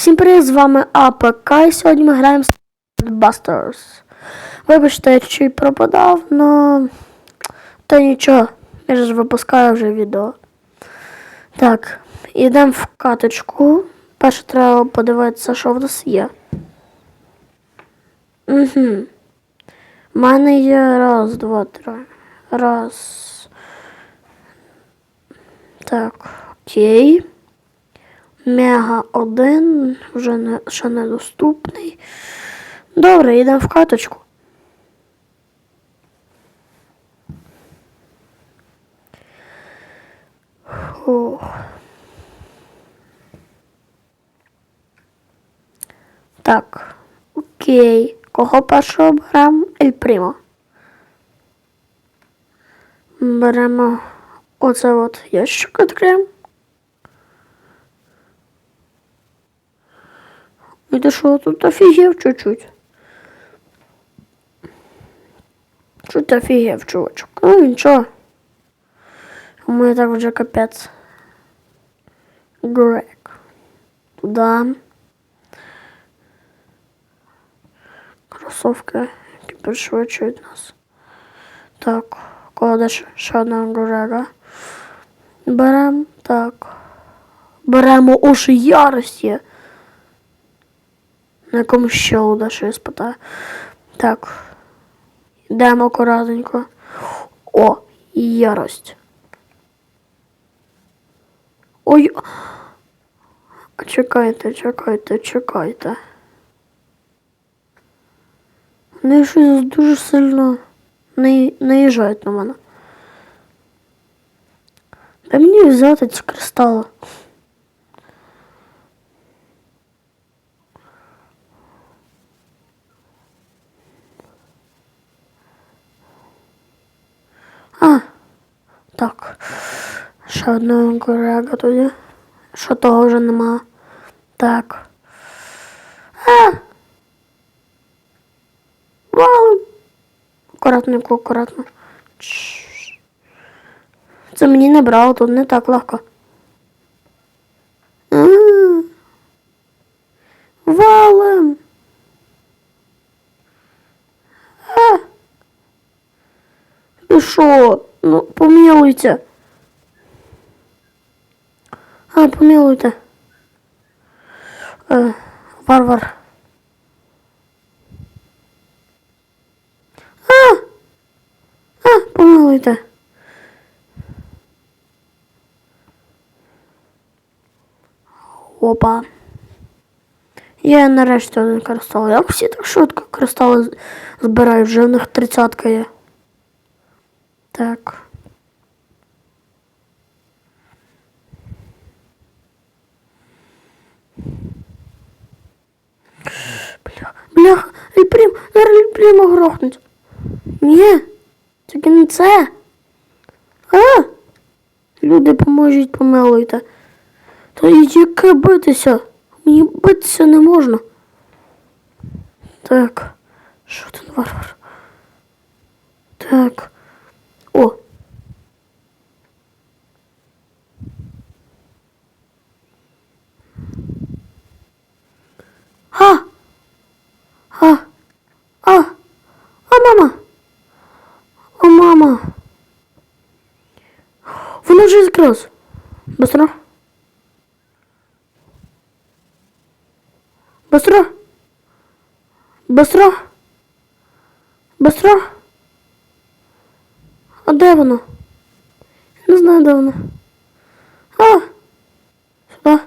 Всім привіт, з вами АПК, і сьогодні ми граємо з Busters. Вибачте, я чуть пропадав, но та нічого, я ж випускаю вже відео. Так, йдемо в каточку. Перше треба подивитися, що в нас є. Угу. У мене є раз, два, три. Раз. Так, окей. Мега 1 вже не, ще недоступний. Добре, йдемо в каточку. Фух. Так, окей. Кого першого беремо? Ель Примо. Беремо оце от ящик відкриємо. І ти що, тут офігів чуть-чуть? Чуть ти офігів, чувачок. Ну нічого. Ми так вже капець. Грек. Туда. Кросовки, які пришвидшують нас. Так, кладе ще одного Грега. Беремо, так. Беремо уші ярості. На якому ще луда, що я спитаю. Так. Йдемо акуратненько. О, ярость. Ой. Чекайте, чекайте, чекайте. Вони щось дуже сильно наї- наїжджають на мене. Де мені взяти ці кристали? А, так. Ще одного колега тоді. Що того вже нема. Так. А! Валим. Акуратненько, акуратно. Це мені не брало, тут не так легко. А. Валим. А. Що? Ну, помилуйте. А, помилуйте. Е, варвар. А! А, помилуйте. Опа. Я нарешті один кристал. Як всі так швидко кристали з- збирають, вже в них тридцятка є. Так. Ельприма грохнуть. Ні, тільки не це. А? Люди поможуть помилуйте. Та яке битися? Мені битися не можна. Так, що тут варвар? Так. О. А! А! А! А, мама! О, мама! Воно вже закрилось. Быстро. Быстро. Быстро. Быстро. А де воно? Не знаю, де воно. А! Сюди.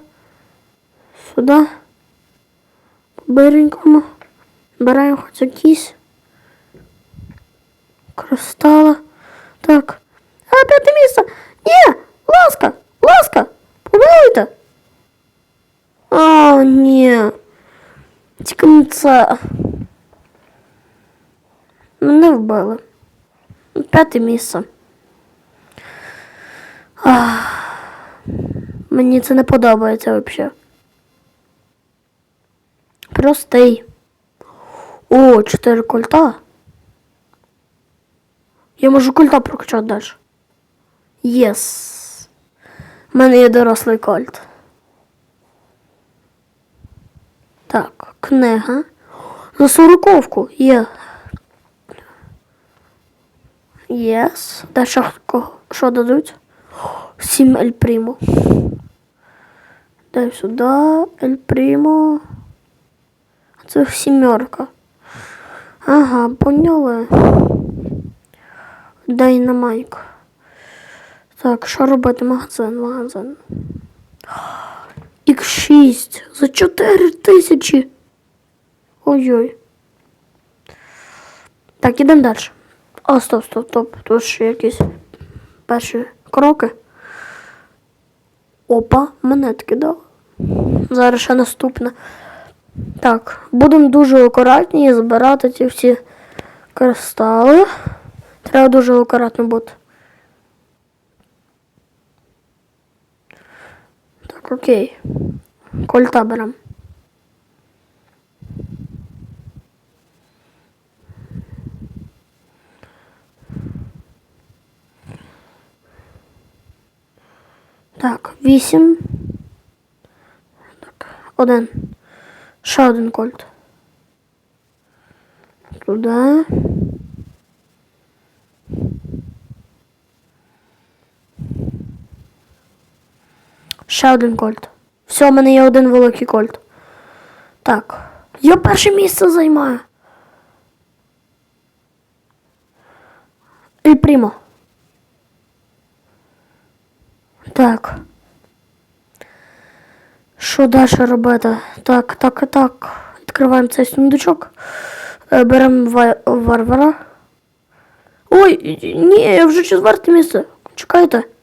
Сюди. Биренькому. Беремо хоч якісь. Кристала. Так. А, п'яте місце. Ні! Ласка! Ласка! Помилуйте! А, ні. Тільки не це. Мене вбили. П'яте місце. Ах, мені це не подобається взагалі. Простий. О, чотири кольта. Я можу кольта прокачати далі. Єс. У мене є дорослий кольт. Так, книга. За сороковку є. Єс. Де кого- що дадуть? Сім Ель Прімо. Дай сюди. Ель Прімо. Це сімерка. Ага, поняли. Дай на майк. Так, що робити? Магазин, магазин. Х6 за 4 тисячі. Ой-ой. Так, ідемо далі. О, стоп, стоп, стоп. Тут ще якісь перші кроки. Опа, монетки дали. Зараз ще наступне. Так, будемо дуже акуратні і збирати ці всі кристали. Треба дуже акуратно бути. Окей. Кольта беремо. Так, вісім. Так, один. Ще один кольт. Туди. Ще один кольт. Все, у мене є один великий кольт. Так. Я перше місце займаю. І прямо. Так. Що далі робити? Так, так так. Відкриваємо цей сундучок. Е, Беремо варвара. Ой, ні, я вже четверте місце. Чекайте.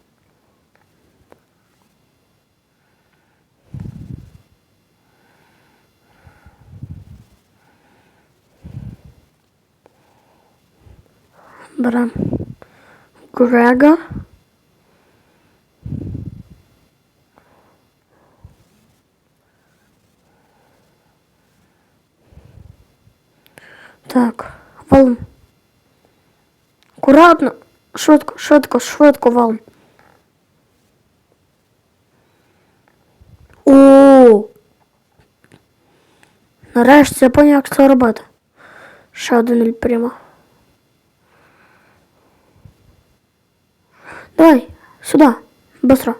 Беремо Грега. Так, валом. Акуратно. Швидко, швидко, швидко валом. О! Нарешті я поняв, як це робити. Ще один прямо. Давай, сюди, быстро.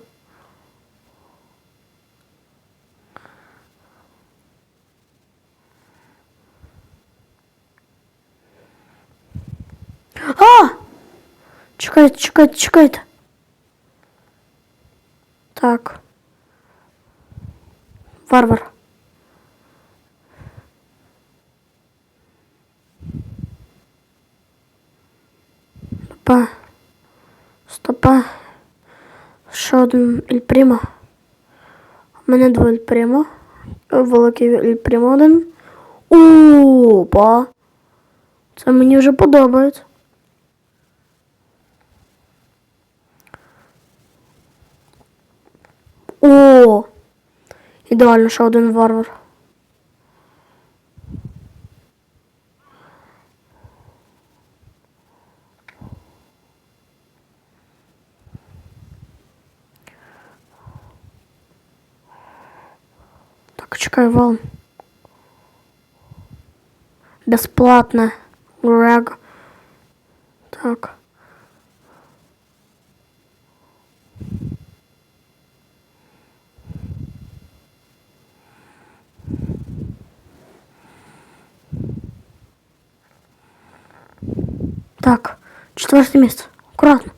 А! Чекайте, чекайте, чекайте. Так. Варвар. Стопа. Ще один Ель Прімо. У мене два Ель Прімо. Великий Ель Прімо один. Опа. Це мені вже подобається. О! Ідеально, ще один варвар. Так, чекай, вал. Бесплатно. Грег. Так. Так, четверте місце. Акуратно.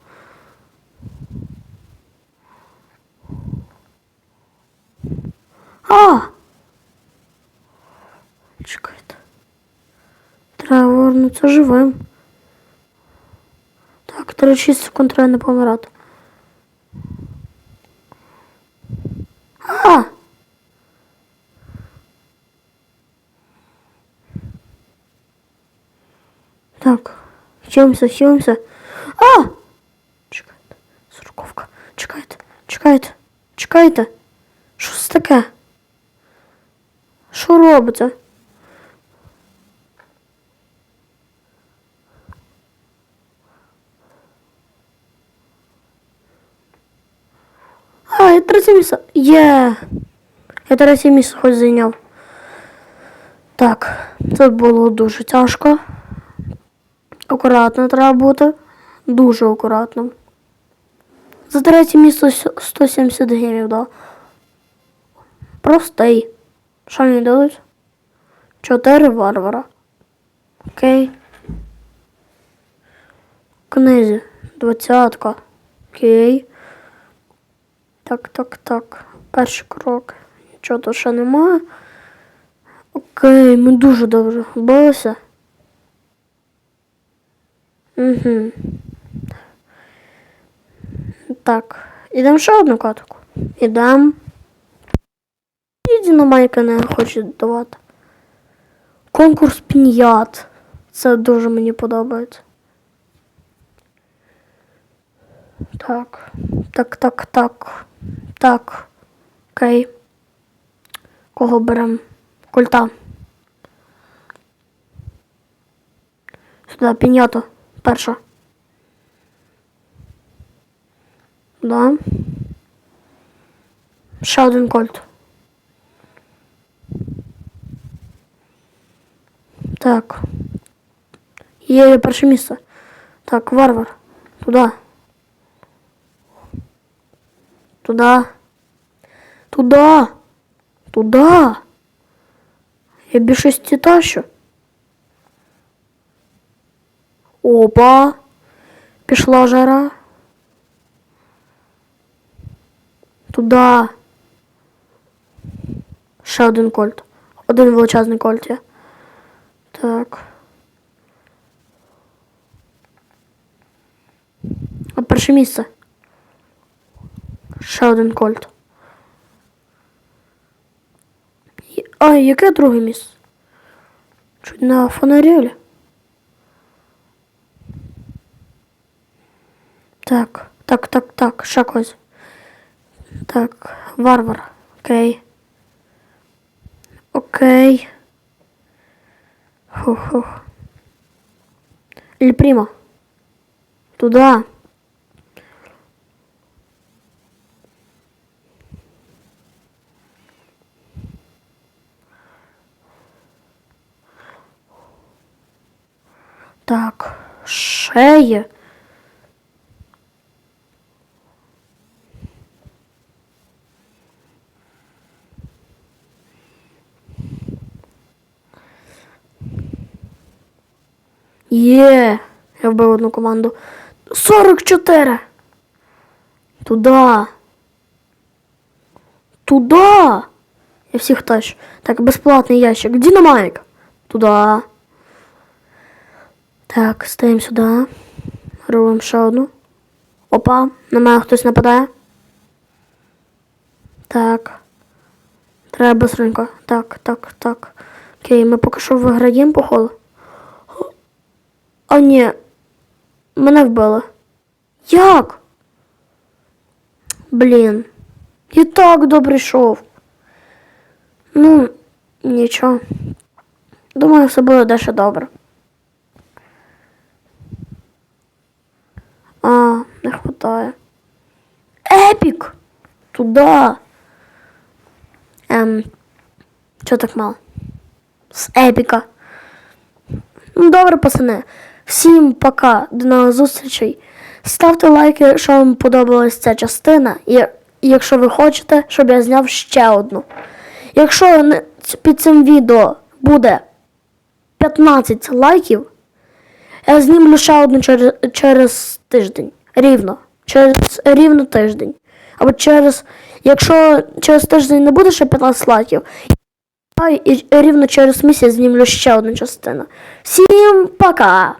Повернутися живим. Так, 36 секунд треба не. А! Так, хилимся, хилимся. А! Чекайте, сороковка. Чекайте, чекайте, чекайте. Що це таке? Що робиться? А, я. Є. Я третє місце хоч зайняв. Так, це було дуже тяжко. Акуратно треба бути. Дуже акуратно. За третє місце 170 гемів, да. Простий. Що мені дадуть? Чотири варвара. Окей. Книзі. Двадцятка. Окей. Так, так, так. Перший крок. Нічого тут ще немає. Окей, ми дуже добре билися. Угу. Так, ідемо ще одну катку. Ідемо. І динамайка не хоче давати. Конкурс піньят. Це дуже мені подобається. Так. Так, так, так. Так. Окей. Кого беремо? Культа. Сюди пінято. Перша. Да. Ще один кольт. Так. Є перше місце. Так, варвар. Туди. Туди. Туди. Туди. Я більшості тащу. Опа. Пішла жара. Туди. Ще один кольт. Один величезний кольт є. Так. А перше місце. Ще один кольт. А, яке друге місце? Чуть на фонарелі. Так, так, так, так, ще когось. Так, варвар. Окей. Окей. Хух-хух. Ель Прімо. Туда. Так, ще є. Є. Я вбив одну команду. 44. Туда. Туда. Я всіх тащу. Так, безплатний ящик. Динамайк. Туда. Так, стаємо сюди. Робимо ще одну. Опа, на мене хтось нападає. Так. Треба быстренько. Так, так, так. Окей, ми поки що виграємо, походу. О, ні. Мене вбили. Як? Блін. І так добре йшов. Ну, нічого. Думаю, все буде дещо добре. А, не хватає. Епік! Туда. Ем. Чого так мало? З епіка. Ну, добре, пацани. Всім пока, до нових зустрічей. Ставте лайки, якщо вам подобалась ця частина, і якщо ви хочете, щоб я зняв ще одну. Якщо під цим відео буде 15 лайків, я знімлю ще одну через, через тиждень. Рівно. Через рівно тиждень. Або через. Якщо через тиждень не буде ще 15 лайків, і рівно через місяць знімлю ще одну частину. Всім пока!